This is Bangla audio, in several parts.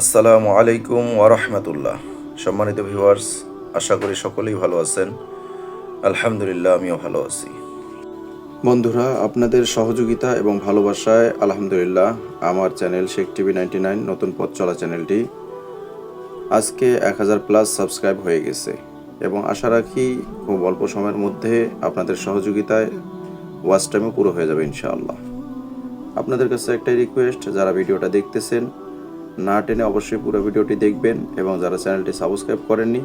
আসসালামু আলাইকুম ওরহমতুল্লাহ সম্মানিত ভিউয়ার্স, আশা করি সকলেই ভালো আছেন। আলহামদুলিল্লাহ, আমিও ভালো আছি। বন্ধুরা, আপনাদের সহযোগিতা এবং ভালোবাসায় আলহামদুলিল্লাহ আমার channel Sheikh TV ninety nine নতুন পথ চলা চ্যানেলটি আজকে এক হাজার প্লাস সাবস্ক্রাইব হয়ে গেছে এবং আশা রাখি খুব অল্প সময়ের মধ্যে আপনাদের সহযোগিতায় ওয়াচ টাইমও পুরো হয়ে যাবে ইনশাআল্লাহ। আপনাদের কাছে একটাই রিকোয়েস্ট যারা ভিডিওটা দেখতেছেন না টেনে অবশ্যই পুরো ভিডিওটি দেখবেন এবং যারা চ্যানেলটি সাবস্ক্রাইব করেননি,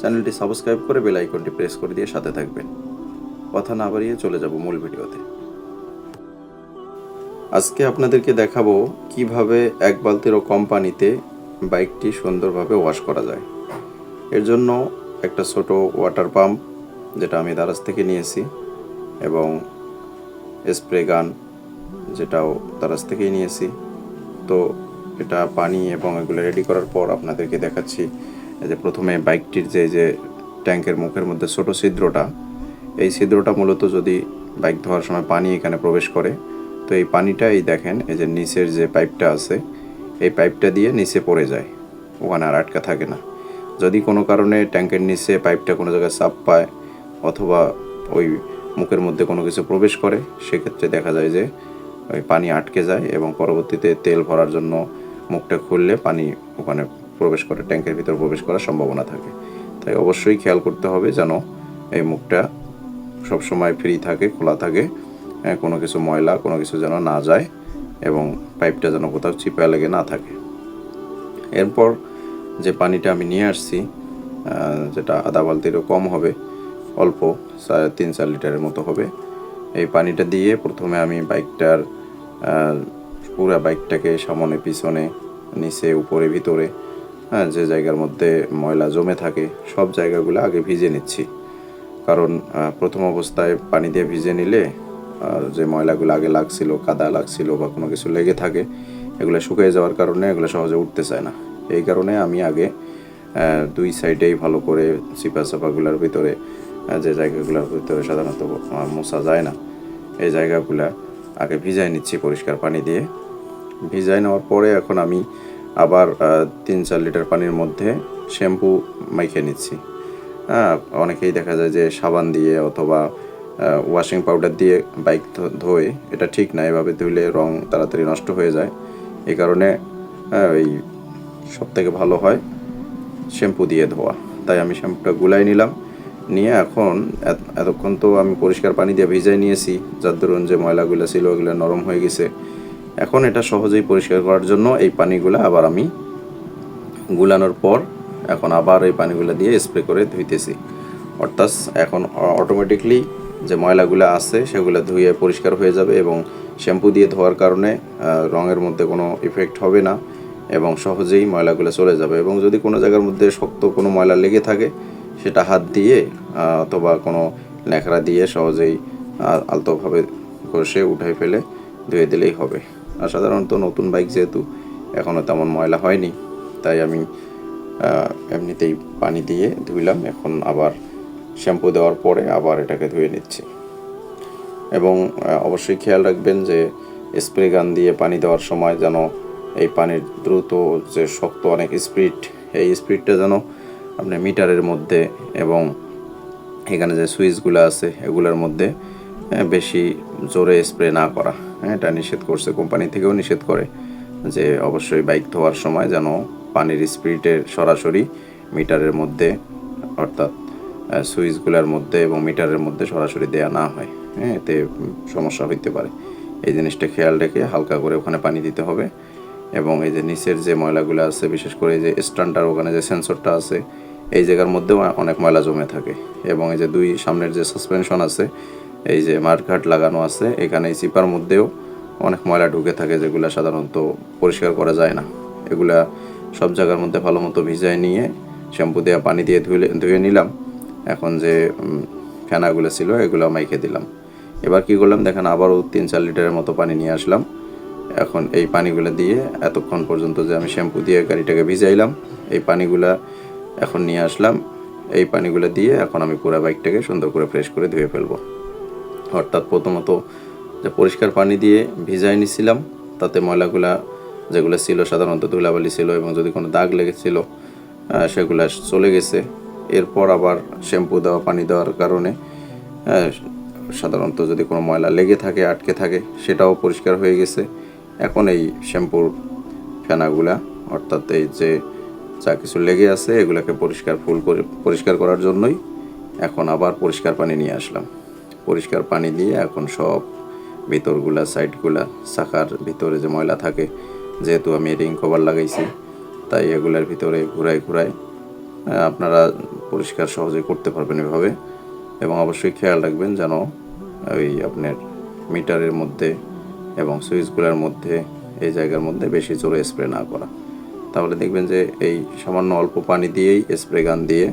চ্যানেলটি সাবস্ক্রাইব করে বেল আইকনটি প্রেস করে দিয়ে সাথে থাকবেন। কথা না বাড়িয়ে চলে যাব মূল ভিডিওতে। আজকে আপনাদেরকে দেখাবো কীভাবে এক বালতিরও কোম্পানিতে বাইকটি সুন্দরভাবে ওয়াশ করা যায়। এর জন্য একটা ছোট ওয়াটার পাম্প, যেটা আমি দারাজ থেকে নিয়েছি, এবং স্প্রে গান, যেটাও দারাজ থেকেই নিয়েছি। তো এটা পানি এবং এগুলো রেডি করার পর আপনাদেরকে দেখাচ্ছি যে প্রথমে বাইকটির যে যে ট্যাঙ্কের মুখের মধ্যে ছোট ছিদ্রটা, এই ছিদ্রটা মূলত যদি বাইক ধোয়ার সময় পানি এখানে প্রবেশ করে, তো এই পানিটা এই দেখেন, এই যে নিচের যে পাইপটা আছে, এই পাইপটা দিয়ে নিচে পড়ে যায়, ওখানে আর আটকা থাকে না। যদি কোনো কারণে ট্যাঙ্কের নিচে পাইপটা কোনো জায়গায় চাপ পায় অথবা ওই মুখের মধ্যে কোনো কিছু প্রবেশ করে, সেক্ষেত্রে দেখা যায় যে ওই পানি আটকে যায় এবং পরবর্তীতে তেল ভরার জন্য মুখটা খুললে পানি ওখানে প্রবেশ করে ট্যাঙ্কের ভিতর প্রবেশ করার সম্ভাবনা থাকে। তাই অবশ্যই খেয়াল করতে হবে যেন এই মুখটা সবসময় ফ্রি থাকে খোলা থাকে হ্যাঁ, কোনো কিছু ময়লা কোনো কিছু যেন না যায় এবং পাইপটা যেন কোথাও চিপা লেগে না থাকে। এরপর যে পানিটা আমি নিয়ে আসছি যেটা আধা বালতিরও কম হবে অল্প সাড়ে তিন চার লিটারের মতো হবে এই পানিটা দিয়ে প্রথমে আমি বাইকটার পুরা বাইকটাকে সামনে, পিছনে, নিচে, উপরে, ভিতরে হ্যাঁ যে জায়গার মধ্যে ময়লা জমে থাকে, সব জায়গাগুলো আগে ভিজে নিচ্ছি। কারণ প্রথম অবস্থায় পানি দিয়ে ভিজে নিলে যে ময়লাগুলো আগে লাগছিল, কাদা লাগছিল বা কোনো কিছু লেগে থাকে, এগুলো শুকিয়ে যাওয়ার কারণে এগুলো সহজে উঠতে চায় না। এই কারণে আমি আগে দুই সাইডেই ভালো করে চিপা চাপাগুলোর ভিতরে যে জায়গাগুলোর ভিতরে সাধারণত মোছা যায় না, এই জায়গাগুলা আগে ভিজাই নিচ্ছি পরিষ্কার পানি দিয়ে। ভিজাই নেওয়ার পরে এখন আমি আবার তিন চার লিটার পানির মধ্যে শ্যাম্পু মাইখে নিচ্ছি। হ্যাঁ অনেকেই দেখা যায় যে সাবান দিয়ে অথবা ওয়াশিং পাউডার দিয়ে বাইক ধোয় এটা ঠিক না। এভাবে ধুলে রং তাড়াতাড়ি নষ্ট হয়ে যায়। এই কারণে হ্যাঁ, ওই সব থেকে ভালো হয় শ্যাম্পু দিয়ে ধোয়া। তাই আমি শ্যাম্পুটা গুলাই নিলাম। নিয়ে এখন এতক্ষণ তো আমি পরিষ্কার পানি দিয়ে ভিজাই নিয়েছি। যার দরুন যে ময়লাগুলো ছিল, ওগুলো নরম হয়ে গেছে। এখন এটা সহজেই পরিষ্কার করার জন্য এই পানিগুলো আবার আমি গুলানোর পর এখন আবার এই পানিগুলো দিয়ে স্প্রে করে ধুইতেছি। অর্থাৎ এখন অটোমেটিকলি যে ময়লাগুলো আছে, সেগুলো ধুয়ে পরিষ্কার হয়ে যাবে এবং শ্যাম্পু দিয়ে ধোয়ার কারণে রঙের মধ্যে কোনো ইফেক্ট হবে না এবং সহজেই ময়লাগুলো চলে যাবে এবং যদি কোনো জায়গার মধ্যে শক্ত কোনো ময়লা লেগে থাকে সেটা হাত দিয়ে অথবা কোনো ন্যাকড়া দিয়ে সহজেই আলতোভাবে ঘষে উঠাই ফেলে ধুয়ে দিলেই হবে। আর সাধারণত নতুন বাইক যেহেতু এখনও তেমন ময়লা হয়নি, তাই আমি এমনিতেই পানি দিয়ে ধুইলাম। এখন আবার শ্যাম্পু দেওয়ার পরে আবার এটাকে ধুয়ে নিচ্ছি। এবং অবশ্যই খেয়াল রাখবেন যে স্প্রে গান দিয়ে পানি দেওয়ার সময় যেন এই পানির দ্রুত যে শক্ত অনেক স্পিড, এই স্পিডটা যেন আপনি মিটারের মধ্যে এবং এখানে যে সুইচগুলো আছে, এগুলোর মধ্যে বেশি জোরে স্প্রে না করা। হ্যাঁ এটা নিষেধ করছে, কোম্পানি থেকেও নিষেধ করে যে অবশ্যই বাইক ধোয়ার সময় যেন পানির স্পিডের সরাসরি মিটারের মধ্যে, অর্থাৎ সুইচগুলোর মধ্যে এবং মিটারের মধ্যে সরাসরি দেয়া না হয়। হ্যাঁ এতে সমস্যা হইতে পারে। এই জিনিসটা খেয়াল রেখে হালকা করে ওখানে পানি দিতে হবে। এবং এই যে নিচের যে ময়লাগুলো আছে, বিশেষ করে এই যে স্ট্যান্ডার ওখানে যে সেন্সরটা আছে, এই জায়গার মধ্যেও অনেক ময়লা জমে থাকে। এবং এই যে দুই সামনের যে সাসপেনশন আছে, এই যে মার্কাট লাগানো আছে, এখানে এই চিপার মধ্যেও অনেক ময়লা ঢুকে থাকে, যেগুলো সাধারণত পরিষ্কার করা যায় না। এগুলা সব জায়গার মধ্যে ভালো মতো ভিজায় নিয়ে শ্যাম্পু দিয়ে, পানি দিয়ে ধুয়ে ধুয়ে নিলাম। এখন যে ফেনাগুলো ছিল, এগুলো মাইকে দিলাম। এবার কি করলাম, দেখেন আবারও তিন চার লিটারের মতো পানি নিয়ে আসলাম। এখন এই পানিগুলো দিয়ে এতক্ষণ পর্যন্ত যে আমি শ্যাম্পু দিয়ে গাড়িটাকে ভিজাইলাম, এই পানিগুলা এখন নিয়ে আসলাম। এই পানিগুলো দিয়ে এখন আমি পুরো বাইকটাকে সুন্দর করে ফ্রেশ করে ধুয়ে ফেলব। অর্থাৎ প্রথমত যে পরিষ্কার পানি দিয়ে ভিজাই নিছিলাম, তাতে ময়লাগুলা যেগুলো ছিল, সাধারণত ধুলাবালি ছিল এবং যদি কোনো দাগ লেগেছিল সেগুলো চলে গেছে। এরপর আবার শ্যাম্পু দেওয়া, পানি দেওয়ার কারণে সাধারণত যদি কোনো ময়লা লেগে থাকে, আটকে থাকে, সেটাও পরিষ্কার হয়ে গেছে। এখন এই শ্যাম্পুর ফেনাগুলা, অর্থাৎ এই যে যা কিছু লেগে আছে, এগুলোকে পরিষ্কার ফুল করে, পরিষ্কার করার জন্যই এখন আবার পরিষ্কার পানি নিয়ে আসলাম। পরিষ্কার পানি দিয়ে এখন সব ভিতরগুলা, সাইডগুলা চাকার ভিতরে যে ময়লা থাকে, যেহেতু আমি রিং কভার লাগাইছি, তাই এগুলার ভিতরে ঘুরাই ঘুরাই আপনারা পরিষ্কার সহজে করতে পারবেন এভাবে। এবং অবশ্যই খেয়াল রাখবেন যেন ওই আপনার মিটারের মধ্যে এবং সুইচগুলোর মধ্যে, এই জায়গার মধ্যে বেশি জোরে স্প্রে না করা। তাহলে দেখবেন যে এই সামান্য অল্প পানি দিয়েই স্প্রে গান দিয়ে,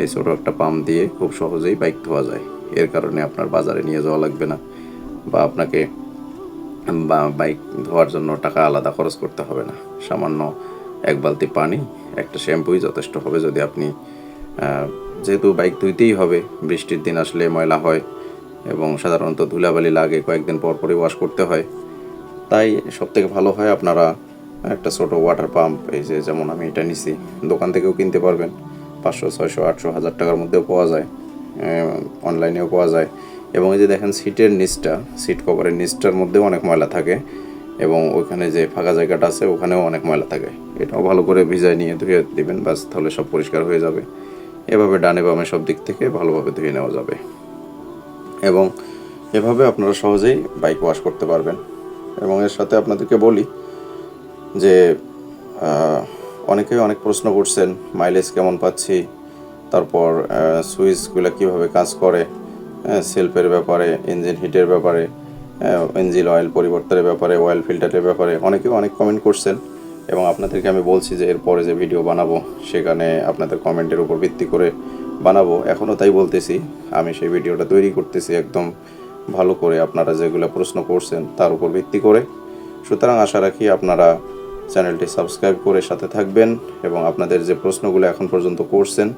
এই ছোটো একটা পাম্প দিয়ে খুব সহজেই বাইক ধোয়া যায়। এর কারণে আপনার বাজারে নিয়ে যাওয়া লাগবে না বা আপনাকে বা বাইক ধোয়ার জন্য টাকা আলাদা খরচ করতে হবে না। সামান্য এক বালতি পানি, একটা শ্যাম্পুই যথেষ্ট হবে যদি আপনি যেহেতু বাইক ধুইতেই হবে, বৃষ্টির দিন আসলে ময়লা হয় এবং সাধারণত ধুলাবালি লাগে, কয়েকদিন পর পরই ওয়াশ করতে হয়। তাই সব থেকে ভালো হয় আপনারা একটা ছোট ওয়াটার পাম্প এই যে যেমন আমি এটা নিছি, দোকান থেকেও কিনতে পারবেন। পাঁচশো, ছয়শো, আটশো, হাজার টাকার মধ্যেও পাওয়া যায় অনলাইনেও পাওয়া যায়। এবং এই যে দেখেন সিটের নিচটা সিট কভারের নিচটার মধ্যেও অনেক ময়লা থাকে এবং ওখানে যে ফাঁকা জায়গাটা আছে, ওখানেও অনেক ময়লা থাকে। এটাও ভালো করে ভিজায় নিয়ে ধুয়ে দিবেন বাস তাহলে সব পরিষ্কার হয়ে যাবে। এভাবে ডানে বামে সব দিক থেকে ভালোভাবে ধুয়ে নেওয়া যাবে। এবং এভাবে আপনারা সহজেই বাইক ওয়াশ করতে পারবেন। এবং এর সাথে আপনাদেরকে বলি যে অনেকেই অনেক প্রশ্ন করছেন মাইলেজ কেমন পাচ্ছি? তারপর সুইচগুলো কীভাবে কাজ করে? সেলফের ব্যাপারে ইঞ্জিন হিটের ব্যাপারে ইঞ্জিন অয়েল পরিবর্তনের ব্যাপারে অয়েল ফিল্টারের ব্যাপারে অনেকেই অনেক কমেন্ট করছেন। এবং আপনাদেরকে আমি বলছি যে, এরপরে যে ভিডিও বানাবো, সেখানে আপনাদের কমেন্টের উপর ভিত্তি করে বানাবো এখনও তাই বলতেছি। আমি সেই ভিডিওটা তৈরি করতেছি একদম ভালো করে আপনারা যেগুলো প্রশ্ন করছেন তার উপর ভিত্তি করে। সুতরাং আশা রাখি আপনারা চ্যানেলটি সাবস্ক্রাইব করে সাথে থাকবেন এবং আপনাদের যে প্রশ্নগুলো এখন পর্যন্ত করছেন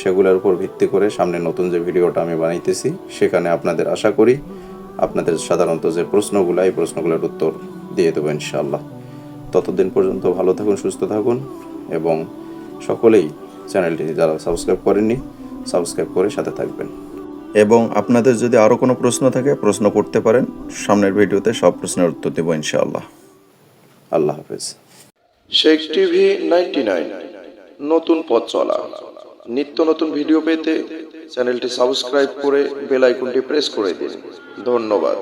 সেগুলোর উপর ভিত্তি করে সামনে নতুন যে ভিডিওটা আমি বানাইতেছি, সেখানে আপনাদের আশা করি আপনাদের সাধারণত যে প্রশ্নগুলো, এই প্রশ্নগুলোর উত্তর দিয়ে দেবো ইনশাআল্লাহ। ততদিন পর্যন্ত ভালো থাকুন, সুস্থ থাকুন এবং সকলেই চ্যানেলটি যারা সাবস্ক্রাইব করেননি সাবস্ক্রাইব করে সাথে থাকবেন। এবং আপনাদের যদি আরও কোনো প্রশ্ন থাকে প্রশ্ন করতে পারেন। সামনের ভিডিওতে সব প্রশ্নের উত্তর দেবো ইনশাআল্লাহ। আল্লাহ হাফেজ। শেখ টিভি নাইনটি নাইন নতুন পথ চলা। নিত্য নতুন ভিডিও পেতে চ্যানেলটি সাবস্ক্রাইব করে বেল আইকনটি প্রেস করে দিন। ধন্যবাদ।